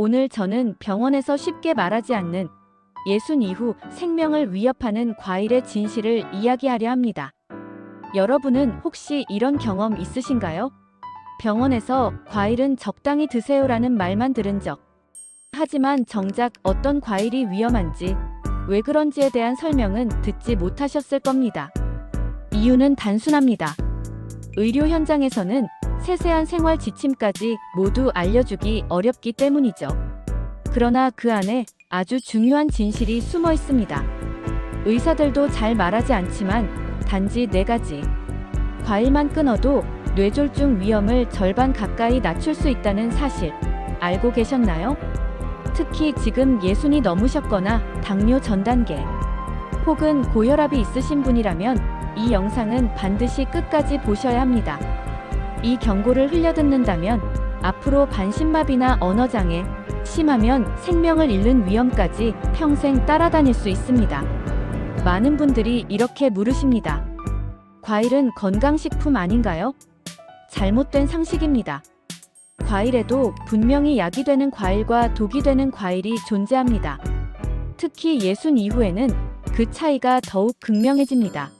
오늘 저는 병원에서 쉽게 말하지 않는 예순 이후 생명을 위협하는 과일의 진실을 이야기하려 합니다. 여러분은 혹시 이런 경험 있으신가요? 병원에서 과일은 적당히 드세요라는 말만 들은 적. 하지만 정작 어떤 과일이 위험한지, 왜 그런지에 대한 설명은 듣지 못하셨을 겁니다. 이유는 단순합니다. 의료 현장에서는 세세한 생활 지침까지 모두 알려주기 어렵기 때문이죠. 그러나 그 안에 아주 중요한 진실이 숨어 있습니다. 의사들도 잘 말하지 않지만 단지 네 가지. 과일만 끊어도 뇌졸중 위험을 절반 가까이 낮출 수 있다는 사실 알고 계셨나요? 특히 지금 예순이 넘으셨거나 당뇨 전 단계 혹은 고혈압이 있으신 분이라면 이 영상은 반드시 끝까지 보셔야 합니다. 이 경고를 흘려듣는다면 앞으로 반신마비나 언어장애, 심하면 생명을 잃는 위험까지 평생 따라다닐 수 있습니다. 많은 분들이 이렇게 물으십니다. 과일은 건강식품 아닌가요? 잘못된 상식입니다. 과일에도 분명히 약이 되는 과일과 독이 되는 과일이 존재합니다. 특히 예순 이후에는 그 차이가 더욱 극명해집니다.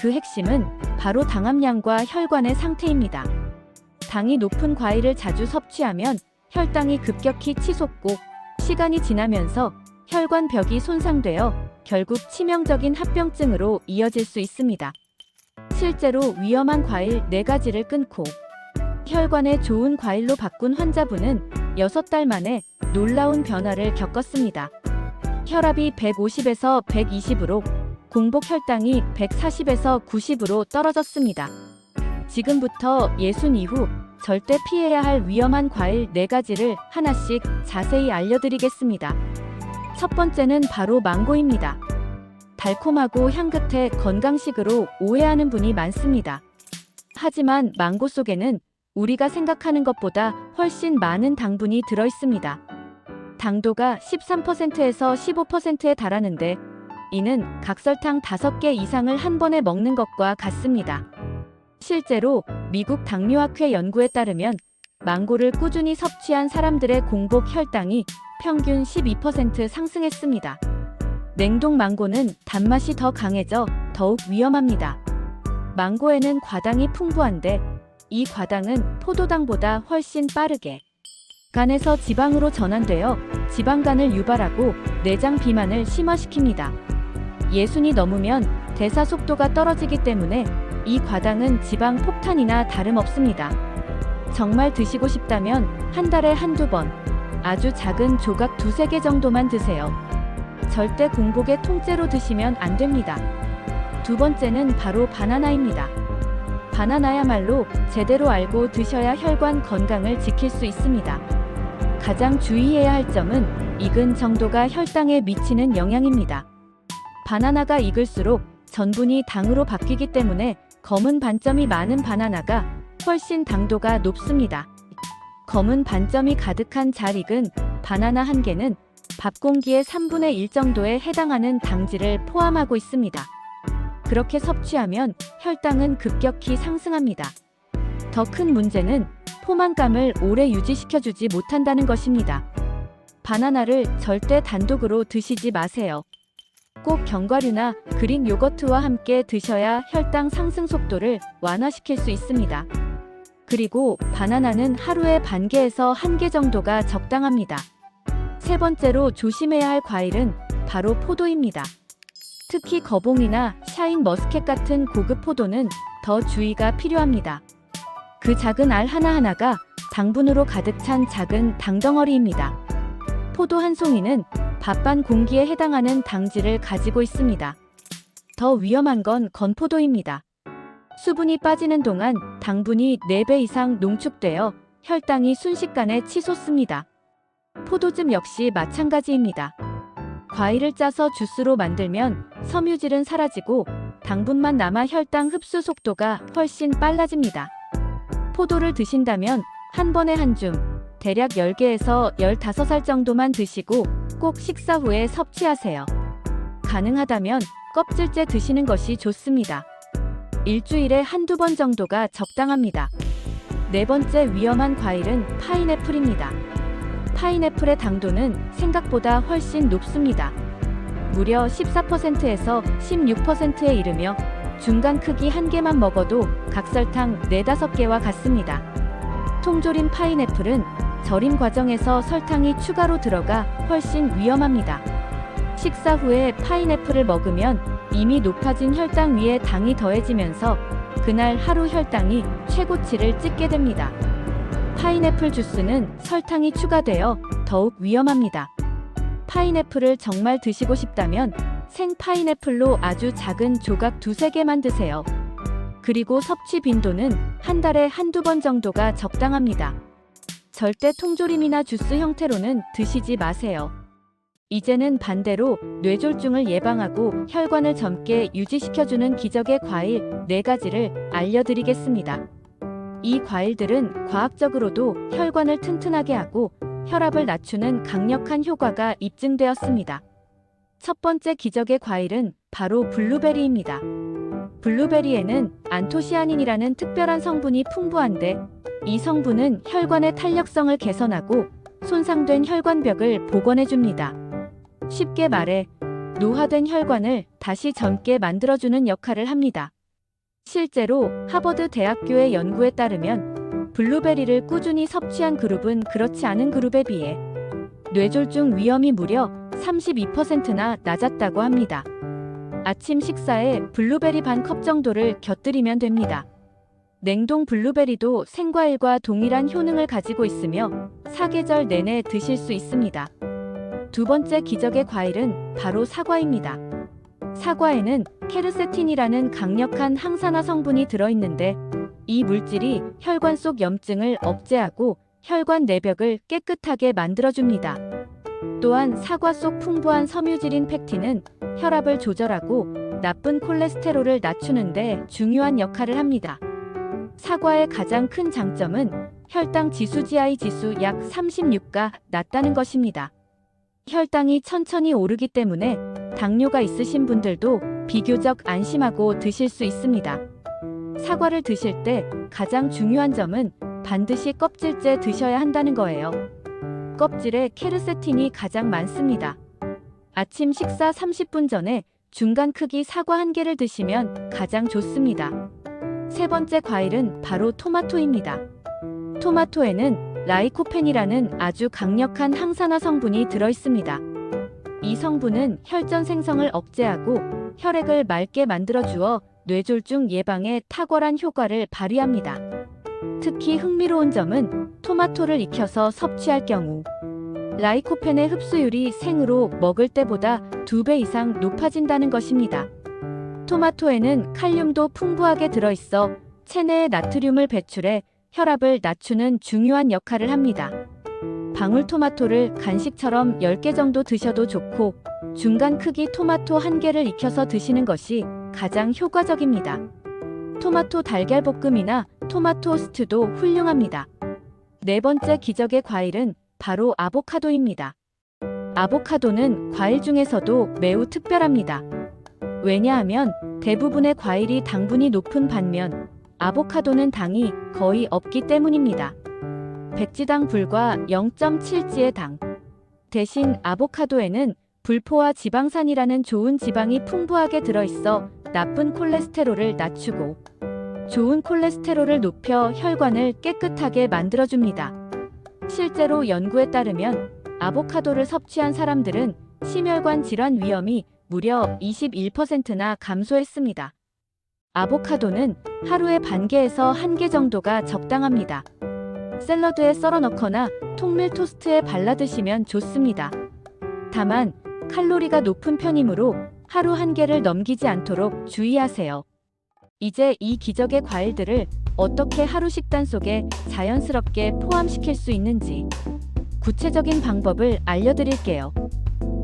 그 핵심은 바로 당함량과 혈관의 상태입니다. 당이 높은 과일을 자주 섭취하면 혈당이 급격히 치솟고 시간이 지나면서 혈관 벽이 손상되어 결국 치명적인 합병증으로 이어질 수 있습니다. 실제로 위험한 과일 4가지를 끊고 혈관에 좋은 과일로 바꾼 환자분은 6달 만에 놀라운 변화를 겪었습니다. 혈압이 150에서 120으로 공복 혈당이 140에서 90으로 떨어졌습니다. 지금부터 예순 이후 절대 피해야 할 위험한 과일 4가지를 하나씩 자세히 알려드리겠습니다. 첫 번째는 바로 망고입니다. 달콤하고 향긋해 건강식으로 오해하는 분이 많습니다. 하지만 망고 속에는 우리가 생각하는 것보다 훨씬 많은 당분이 들어 있습니다. 당도가 13%에서 15%에 달하는데 이는 각설탕 5개 이상을 한 번에 먹는 것과 같습니다. 실제로 미국 당뇨학회 연구에 따르면 망고를 꾸준히 섭취한 사람들의 공복 혈당이 평균 12% 상승했습니다. 냉동 망고는 단맛이 더 강해져 더욱 위험합니다. 망고에는 과당이 풍부한데 이 과당은 포도당보다 훨씬 빠르게 간에서 지방으로 전환되어 지방간을 유발하고 내장 비만을 심화시킵니다. 예순이 넘으면 대사 속도가 떨어지기 때문에 이 과당은 지방 폭탄이나 다름없습니다. 정말 드시고 싶다면 한 달에 한두 번 아주 작은 조각 두세 개 정도만 드세요. 절대 공복에 통째로 드시면 안 됩니다. 두 번째는 바로 바나나입니다. 바나나야말로 제대로 알고 드셔야 혈관 건강을 지킬 수 있습니다. 가장 주의해야 할 점은 익은 정도가 혈당에 미치는 영향입니다. 바나나가 익을수록 전분이 당으로 바뀌기 때문에 검은 반점이 많은 바나나가 훨씬 당도가 높습니다. 검은 반점이 가득한 잘 익은 바나나 한 개는 밥 공기의 3분의 1 정도에 해당하는 당질을 포함하고 있습니다. 그렇게 섭취하면 혈당은 급격히 상승합니다. 더 큰 문제는 포만감을 오래 유지시켜주지 못한다는 것입니다. 바나나를 절대 단독으로 드시지 마세요. 꼭 견과류나 그릭 요거트와 함께 드셔야 혈당 상승 속도를 완화시킬 수 있습니다. 그리고 바나나는 하루에 반 개에서 한 개 정도가 적당합니다. 세 번째로 조심해야 할 과일은 바로 포도입니다. 특히 거봉이나 샤인 머스켓 같은 고급 포도는 더 주의가 필요합니다. 그 작은 알 하나하나가 당분으로 가득 찬 작은 당덩어리입니다. 포도 한 송이는 밥반 공기에 해당하는 당질을 가지고 있습니다. 더 위험한 건 건포도입니다. 수분이 빠지는 동안 당분이 4배 이상 농축되어 혈당이 순식간에 치솟습니다. 포도즙 역시 마찬가지입니다. 과일을 짜서 주스로 만들면 섬유질은 사라지고 당분만 남아 혈당 흡수 속도가 훨씬 빨라집니다. 포도를 드신다면 한 번에 한 줌, 대략 10개에서 15살 정도만 드시고 꼭 식사 후에 섭취하세요. 가능하다면 껍질째 드시는 것이 좋습니다. 일주일에 한두 번 정도가 적당합니다. 네 번째 위험한 과일은 파인애플입니다. 파인애플의 당도는 생각보다 훨씬 높습니다. 무려 14%에서 16%에 이르며 중간 크기 한 개만 먹어도 각설탕 4, 5개와 같습니다. 통조림 파인애플은 절임 과정에서 설탕이 추가로 들어가 훨씬 위험합니다. 식사 후에 파인애플을 먹으면 이미 높아진 혈당 위에 당이 더해지면서 그날 하루 혈당이 최고치를 찍게 됩니다. 파인애플 주스는 설탕이 추가되어 더욱 위험합니다. 파인애플을 정말 드시고 싶다면 생 파인애플로 아주 작은 조각 두세 개만 드세요. 그리고 섭취 빈도는 한 달에 한두 번 정도가 적당합니다. 절대 통조림이나 주스 형태로는 드시지 마세요. 이제는 반대로 뇌졸중을 예방하고 혈관을 젊게 유지시켜주는 기적의 과일 4가지를 알려드리겠습니다. 이 과일들은 과학적으로도 혈관을 튼튼하게 하고 혈압을 낮추는 강력한 효과가 입증되었습니다. 첫 번째 기적의 과일은 바로 블루베리입니다. 블루베리에는 안토시아닌이라는 특별한 성분이 풍부한데 이 성분은 혈관의 탄력성을 개선하고 손상된 혈관벽을 복원해줍니다. 쉽게 말해 노화된 혈관을 다시 젊게 만들어주는 역할을 합니다. 실제로 하버드 대학교의 연구에 따르면 블루베리를 꾸준히 섭취한 그룹은 그렇지 않은 그룹에 비해 뇌졸중 위험이 무려 32%나 낮았다고 합니다. 아침 식사에 블루베리 반 컵 정도를 곁들이면 됩니다. 냉동 블루베리도 생과일과 동일한 효능을 가지고 있으며 사계절 내내 드실 수 있습니다. 두 번째 기적의 과일은 바로 사과입니다. 사과에는 케르세틴이라는 강력한 항산화 성분이 들어있는데 이 물질이 혈관 속 염증을 억제하고 혈관 내벽을 깨끗하게 만들어줍니다. 또한 사과 속 풍부한 섬유질인 팩틴은 혈압을 조절하고 나쁜 콜레스테롤을 낮추는데 중요한 역할을 합니다. 사과의 가장 큰 장점은 혈당 지수 GI 지수 약 36가 낮다는 것입니다. 혈당이 천천히 오르기 때문에 당뇨가 있으신 분들도 비교적 안심하고 드실 수 있습니다. 사과를 드실 때 가장 중요한 점은 반드시 껍질째 드셔야 한다는 거예요. 껍질에 케르세틴이 가장 많습니다. 아침 식사 30분 전에 중간 크기 사과 한 개를 드시면 가장 좋습니다. 세 번째 과일은 바로 토마토입니다. 토마토에는 라이코펜이라는 아주 강력한 항산화 성분이 들어 있습니다. 이 성분은 혈전 생성을 억제하고 혈액을 맑게 만들어 주어 뇌졸중 예방에 탁월한 효과를 발휘합니다. 특히 흥미로운 점은 토마토를 익혀서 섭취할 경우 라이코펜의 흡수율이 생으로 먹을 때보다 2배 이상 높아진다는 것입니다. 토마토에는 칼륨도 풍부하게 들어있어 체내의 나트륨을 배출해 혈압을 낮추는 중요한 역할을 합니다. 방울토마토를 간식처럼 10개 정도 드셔도 좋고 중간 크기 토마토 한 개를 익혀서 드시는 것이 가장 효과적입니다. 토마토 달걀 볶음이나 토마토 스튜도 훌륭합니다. 네 번째 기적의 과일은 바로 아보카도입니다. 아보카도는 과일 중에서도 매우 특별합니다. 왜냐하면 대부분의 과일이 당분이 높은 반면 아보카도는 당이 거의 없기 때문입니다. 백지당 불과 0.7지의 당. 대신 아보카도에는 불포화 지방산이라는 좋은 지방이 풍부하게 들어있어 나쁜 콜레스테롤을 낮추고 좋은 콜레스테롤을 높여 혈관을 깨끗하게 만들어줍니다. 실제로 연구에 따르면 아보카도를 섭취한 사람들은 심혈관 질환 위험이 무려 21%나 감소했습니다. 아보카도는 하루에 반 개에서 한 개 정도가 적당합니다. 샐러드에 썰어 넣거나 통밀 토스트에 발라 드시면 좋습니다. 다만 칼로리가 높은 편이므로 하루 한 개를 넘기지 않도록 주의하세요. 이제 이 기적의 과일들을 어떻게 하루 식단 속에 자연스럽게 포함시킬 수 있는지 구체적인 방법을 알려드릴게요.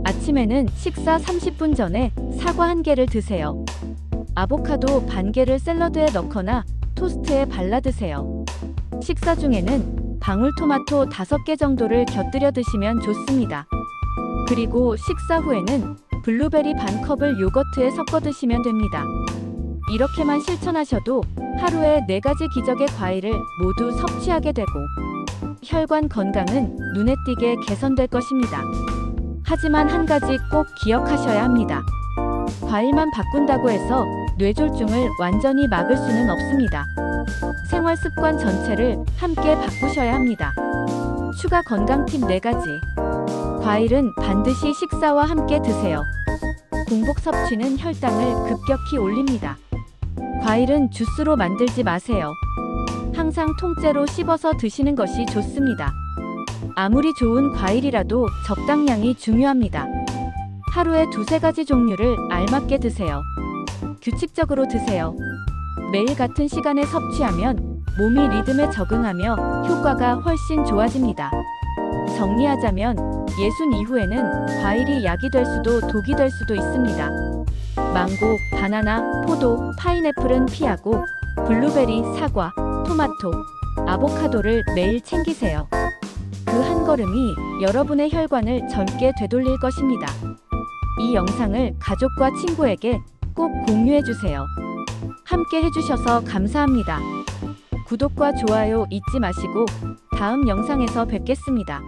아침에는 식사 30분 전에 사과 한 개를 드세요. 아보카도 반 개를 샐러드에 넣거나 토스트에 발라 드세요. 식사 중에는 방울토마토 5개 정도를 곁들여 드시면 좋습니다. 그리고 식사 후에는 블루베리 반 컵을 요거트에 섞어 드시면 됩니다. 이렇게만 실천하셔도 하루에 4가지 기적의 과일을 모두 섭취하게 되고 혈관 건강은 눈에 띄게 개선될 것입니다. 하지만 한 가지 꼭 기억하셔야 합니다. 과일만 바꾼다고 해서 뇌졸중을 완전히 막을 수는 없습니다. 생활 습관 전체를 함께 바꾸셔야 합니다. 추가 건강 팁 4가지. 과일은 반드시 식사와 함께 드세요. 공복 섭취는 혈당을 급격히 올립니다. 과일은 주스로 만들지 마세요. 항상 통째로 씹어서 드시는 것이 좋습니다. 아무리 좋은 과일이라도 적당량이 중요합니다. 하루에 두세 가지 종류를 알맞게 드세요. 규칙적으로 드세요. 매일 같은 시간에 섭취하면 몸이 리듬에 적응하며 효과가 훨씬 좋아집니다. 정리하자면 예순 이후에는 과일이 약이 될 수도 독이 될 수도 있습니다. 망고, 바나나, 포도, 파인애플은 피하고 블루베리, 사과, 토마토, 아보카도를 매일 챙기세요. 그 한 걸음이 여러분의 혈관을 젊게 되돌릴 것입니다. 이 영상을 가족과 친구에게 꼭 공유해 주세요. 함께 해주셔서 감사합니다. 구독과 좋아요 잊지 마시고 다음 영상에서 뵙겠습니다.